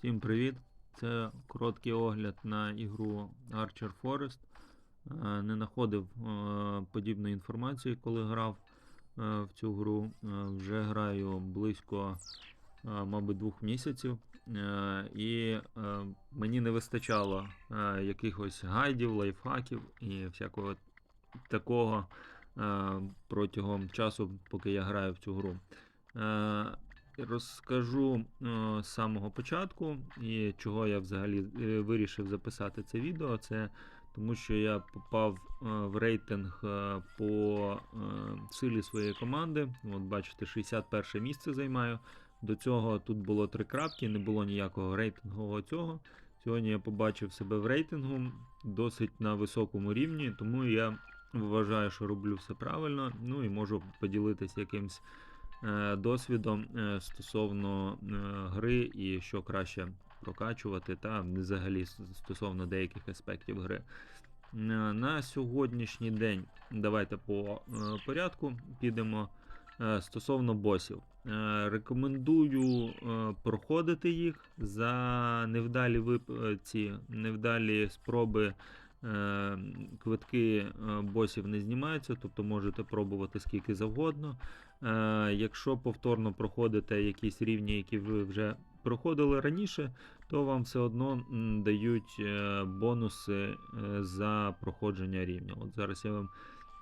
Всім привіт! Це короткий огляд на ігру Archer Forest. Е, Не знаходив е, подібної інформації, коли грав е, в цю гру. Вже граю близько, мабуть, двох місяців. І мені не вистачало якихось гайдів, лайфхаків і всякого такого протягом часу, поки я граю в цю гру. Розкажу е, з самого початку і чого я взагалі е, вирішив записати це відео. Це тому, що я попав е, в рейтинг по силі своєї команди. От бачите, 61 місце займаю. До цього тут було три крапки, не було ніякого рейтингового цього. Сьогодні я побачив себе в рейтингу досить на високому рівні, тому я вважаю, що роблю все правильно. Ну і можу поділитися якимсь досвідом е, стосовно е, гри і що краще прокачувати, та взагалі стосовно деяких аспектів гри. Е, На сьогоднішній день давайте по е, порядку підемо. Е, Стосовно босів, Е, рекомендую е, проходити їх за невдалі вип... е, невдалі спроби. е, Квитки е, босів не знімаються, тобто можете пробувати скільки завгодно. Е, Якщо повторно проходите якісь рівні, які ви вже проходили раніше, то вам все одно дають е, бонуси е, за проходження рівня. От зараз я вам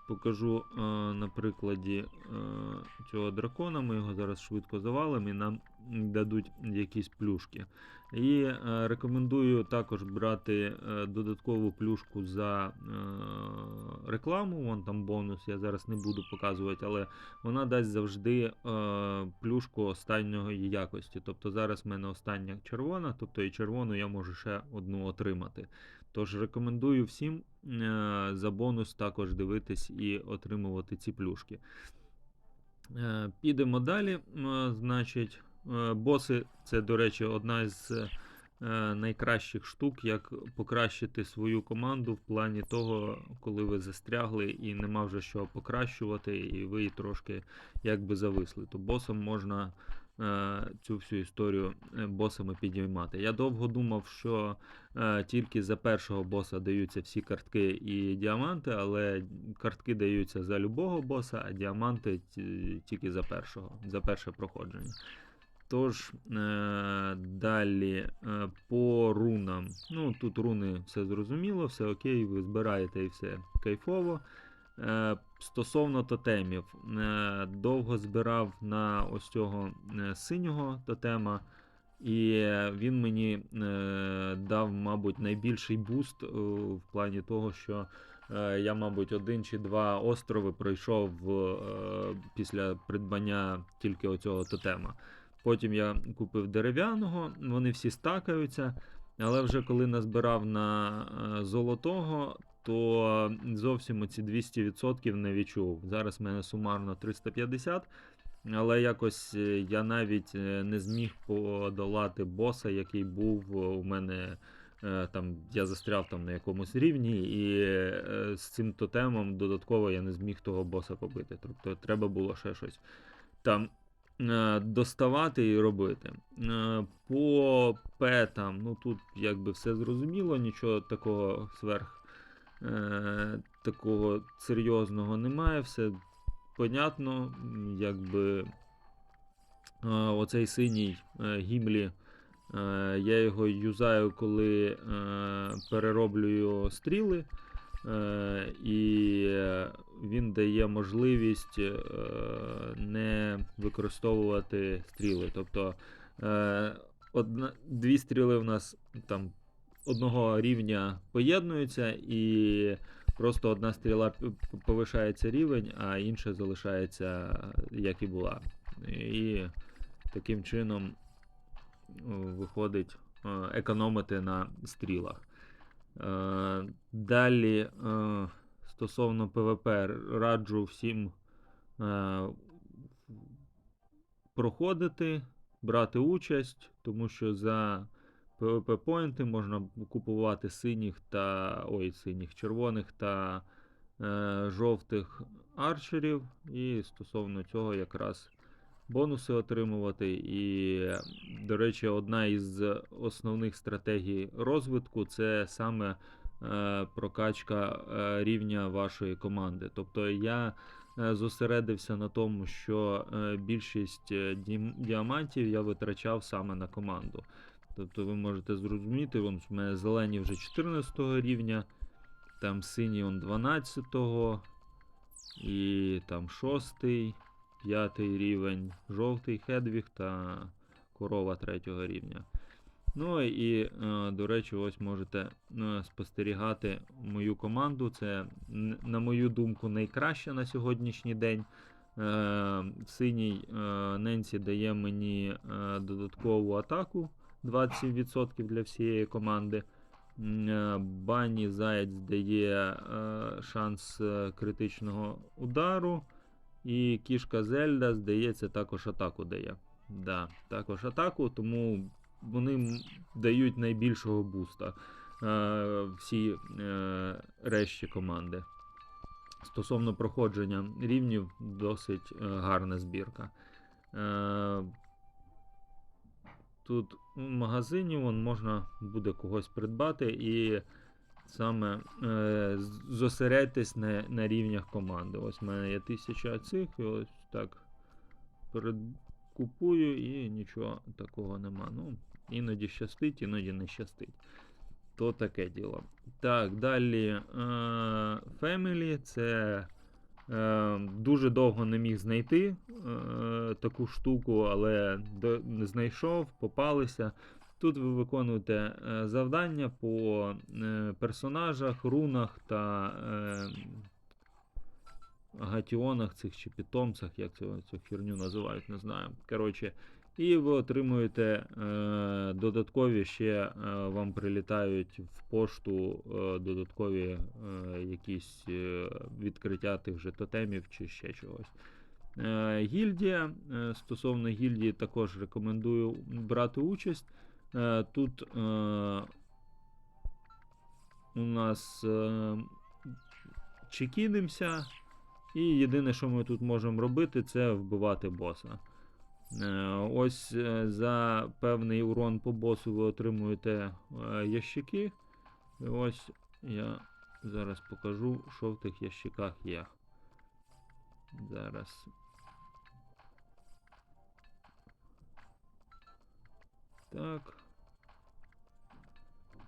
покажу на прикладі цього дракона. Ми його зараз швидко завалимо і нам дадуть якісь плюшки. І рекомендую також брати додаткову плюшку за рекламу. Вон там бонус, я зараз не буду показувати, але вона дасть завжди е, плюшку останньої якості. Тобто зараз в мене остання червона, тобто і червону я можу ще одну отримати. Тож рекомендую всім е, за бонус також дивитись і отримувати ці плюшки. Е, Підемо далі. М, Значить, е, боси це, до речі, одна з е, найкращих штук, як покращити свою команду в плані того, коли ви застрягли і нема вже що покращувати, і ви трошки якби зависли. То босом можна е, цю всю історію е, босами підіймати. Я довго думав, що е, тільки за першого боса даються всі картки і діаманти, але картки даються за любого боса, а діаманти тільки за першого, за перше проходження. Тож, е, далі е, по рунам. Ну, тут руни все зрозуміло, все окей, ви збираєте і все кайфово. Е, стосовно тотемів, е, довго збирав на ось цього е, синього тотема, і він мені дав, мабуть, найбільший буст в плані того, що я, мабуть, один чи два острови пройшов після придбання тільки оцього тотема. Потім я купив дерев'яного, вони всі стакаються. Але вже коли назбирав на е, золотого, то зовсім оці 200% не відчув. Зараз в мене сумарно 350, але якось е, я навіть е, не зміг подолати боса, який був у мене. Там я застряв там на якомусь рівні, і з цим тотемом додатково я не зміг того боса побити. Тобто треба було ще щось там доставати і робити. Е, По петам, ну тут якби все зрозуміло, нічого такого сверх е, такого серйозного немає, все понятно, якби е, оцей синій е, гімлі. е, Я його юзаю, коли е, перероблюю стріли, е, і е, він дає можливість е, не використовувати стріли. Тобто е, одна, дві стріли в нас там одного рівня поєднуються, і просто одна стріла повишається рівень, а інша залишається як і була. І таким чином виходить економити на стрілах. Е, Далі, е, стосовно ПВП, раджу всім е, проходити, брати участь, тому що за PvP поінти можна купувати синіх та ой, синіх, червоних та жовтих арчерів. І стосовно цього якраз бонуси отримувати. І, до речі, одна із основних стратегій розвитку це саме е, прокачка е, рівня вашої команди. Тобто я е, зосередився на тому, що більшість діамантів я витрачав саме на команду. Тобто ви можете зрозуміти, вон в мене зелені вже 14 рівня, там синій он 12 і там 6, 5 рівень, жовтий хедвіг та корова 3 рівня. Ну і, е, до речі, ось можете е, спостерігати мою команду. Це, на мою думку, найкраща на сьогоднішній день. Е, Синій Ненсі дає мені додаткову атаку 20% для всієї команди. Бані Заєць дає шанс критичного удару. І кішка Зельда, здається, також атаку дає. Да, також атаку, тому вони дають найбільшого буста е, всі е, решті команди. Стосовно проходження рівнів, досить е, гарна збірка. Е, тут в магазині вон, можна буде когось придбати і саме е, зосередьтесь на, на рівнях команди. Ось в мене є тисяча цих, і ось так передкупую і нічого такого нема. Ну, іноді щастить, іноді не щастить. То таке діло. Так, далі е, Family це е, дуже довго не міг знайти е, таку штуку, але до, знайшов, попалися. Тут ви виконуєте е, завдання по е, персонажах, рунах та е, агатіонах цих чи питомцях, як цю, цю херню називають, не знаю. Коротше, і ви отримуєте додаткові ще вам прилітають в пошту додаткові якісь відкриття тих же тотемів чи ще чогось. Гільдія. Стосовно гільдії також рекомендую брати участь. Е, тут е, у нас е, чекінимося, і єдине, що ми тут можемо робити, це вбивати боса. Ось за певний урон по босу ви отримуєте ящики. І ось я зараз покажу, що в тих ящиках є. Зараз. Так.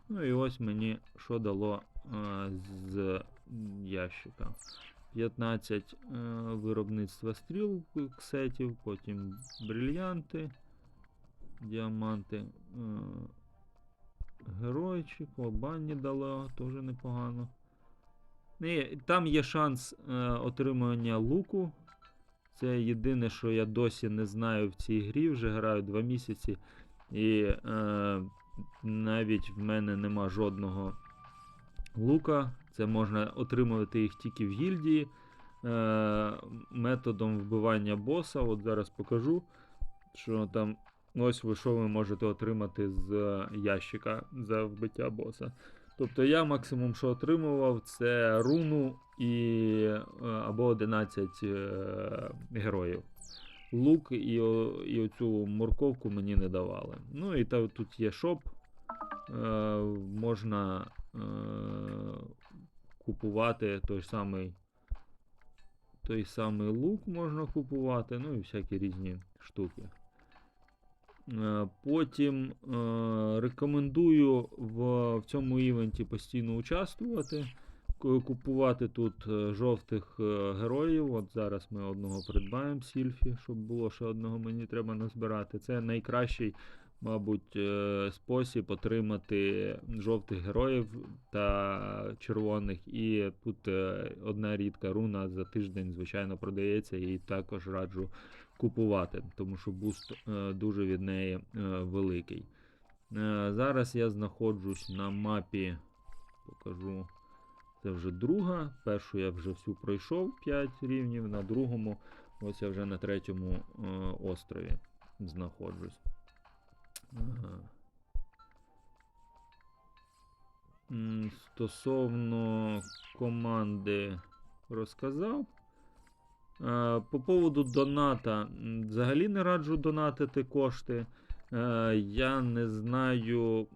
Ну і ось мені що дало е, з ящика. 15 е, виробництва стріл ксетів, потім брильянти, діаманти, е, геройчик, о, банні дало, теж непогано. І там є шанс отримання луку. Це єдине, що я досі не знаю в цій грі, вже граю 2 місяці. І е, навіть в мене нема жодного лука. Це можна отримувати їх тільки в гільдії. Е, методом вбивання боса. От зараз покажу, що там ось ви що ви можете отримати з ящика за вбиття боса. Тобто я максимум, що отримував, це руну і, е, або 11 е, героїв. Лук і, о- і оцю морковку мені не давали. Ну і та, тут є шоп. Е, можна е, купувати той самий той самий лук можна купувати, ну і всякі різні штуки. Е, Потім е, рекомендую в, в цьому івенті постійно участвувати. Ку- Купувати тут е, жовтих е, героїв. От зараз ми одного придбаємо Сільфі, щоб було ще одного мені треба назбирати. Це найкращий, мабуть, е, спосіб отримати жовтих героїв та червоних. І тут одна рідка руна за тиждень, звичайно, продається, і також раджу купувати, тому що буст дуже від неї великий. Зараз я знаходжусь на мапі, покажу. Це вже друга. Першу я вже всю пройшов 5 рівнів, на другому, ось я вже на третьому е, острові знаходжусь. Ага. Стосовно команди розказав. Е, По поводу доната, взагалі не раджу донатити кошти. Е, Я не знаю,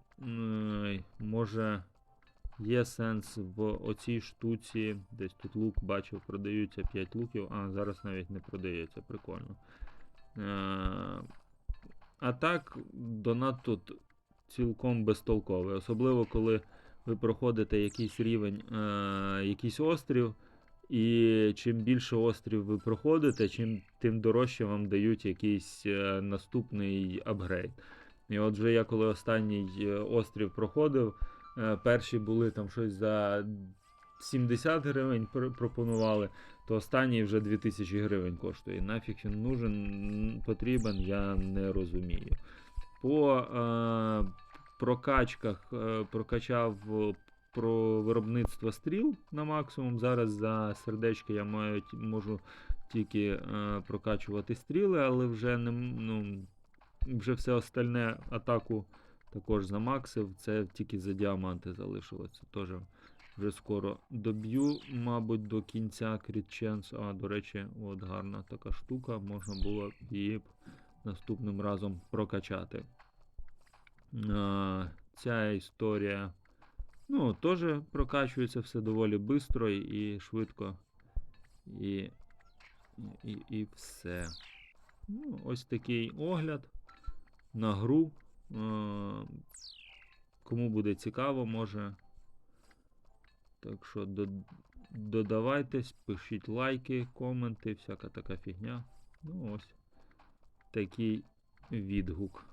може є сенс в оцій штуці. Десь тут лук бачив, продаються 5 луків, а зараз навіть не продається, прикольно. Е, А так, донат тут цілком безтолковий. Особливо, коли ви проходите якийсь рівень, е, якийсь острів. І чим більше острів ви проходите, чим тим дорожче вам дають якийсь е, наступний апгрейд. І от я коли останній острів проходив, перші були там щось за 70 гривень пропонували, то останній вже 2000 гривень коштує. Нафіг він нужен, потрібен, я не розумію. По е, прокачках е, прокачав е, про виробництво стріл на максимум. Зараз за сердечки я маю, можу тільки е, прокачувати стріли, але вже не ну, вже все остальне атаку також замаксив. Це тільки за діаманти залишилося. Теж вже скоро доб'ю, мабуть, до кінця Chance. А, до речі, от гарна така штука. Можна було її б наступним разом прокачати. А, ця історія. Ну, теж прокачується все доволі швидко і швидко. І, і, і все. Ну, ось такий огляд на гру. Е, Кому буде цікаво, може. Так що додавайтесь, пишіть лайки, коменти, всяка така фігня. Ну ось такий відгук.